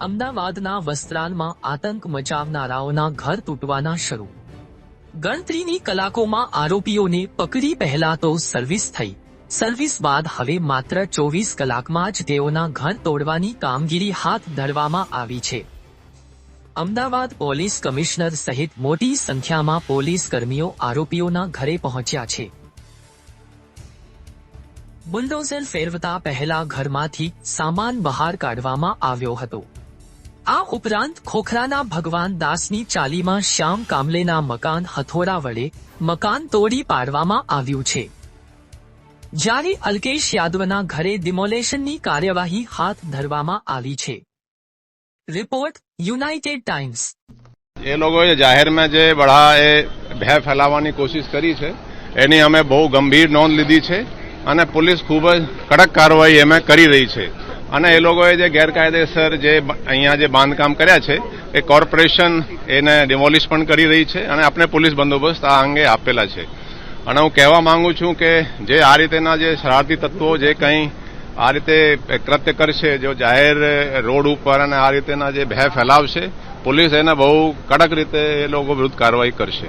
અમદાવાદના વસ્ત્રાલમાં આતંક મચાવનારાઓના ઘર તૂટવાના શરૂ. ગણતરીની કલાકોમાં આરોપીઓને પકડી પહેલા તો સર્વિસ થઈ. સર્વિસ બાદ હવે માત્ર ચોવીસ કલાકમાં જ તેઓના ઘર તોડવાની કામગીરી હાથ ધરવામાં આવી છે. અમદાવાદ પોલીસ કમિશનર સહિત મોટી સંખ્યામાં પોલીસ કર્મીઓ આરોપીઓના ઘરે પહોંચ્યા છે. બુલડોઝર ફેરવતા પહેલા ઘરમાંથી સામાન બહાર કાઢવામાં આવ્યો હતો. આ ઉપરાંત ખોખરાના ભગવાન દાસની ચાલીમાં શ્યામ કામલેના મકાન હથોડા વડે મકાન તોડી પાડવામાં આવ્યું છે. જ્યારે અલ્કેશ યાદવના ઘરે ડિમોલેશનની કાર્યવાહી હાથ ધરવામાં આવી છે. રિપોર્ટ યુનાઇટેડ ટાઈમ્સ એ લોકોએ જાહેરમાં જે બળા એ ભય ફેલાવવાની કોશિશ કરી છે, એની અમે બહુ ગંભીર નોંધ લીધી છે અને પોલીસ ખૂબ જ કડક કાર્યવાહી એમાં કરી રહી છે. અને એ લોકોએ જે ગેરકાયદેસર જે અહીંયા જે બાંધકામ કર્યા છે, એ કોર્પોરેશન એને ડિમોલિશ પણ કરી રહી છે અને આપણે પોલીસ બંદોબસ્ત આ અંગે આપેલા છે. અને હું કહેવા માંગુ છું કે જે આ રીતેના જે શરારતી તત્વો જે કંઈ આ રીતે કૃત્ય કરશે, જો જાહેર રોડ ઉપર અને આ રીતેના જે ભય ફેલાવશે, પોલીસ એને બહુ કડક રીતે એ લોકો વિરુદ્ધ કાર્યવાહી કરશે.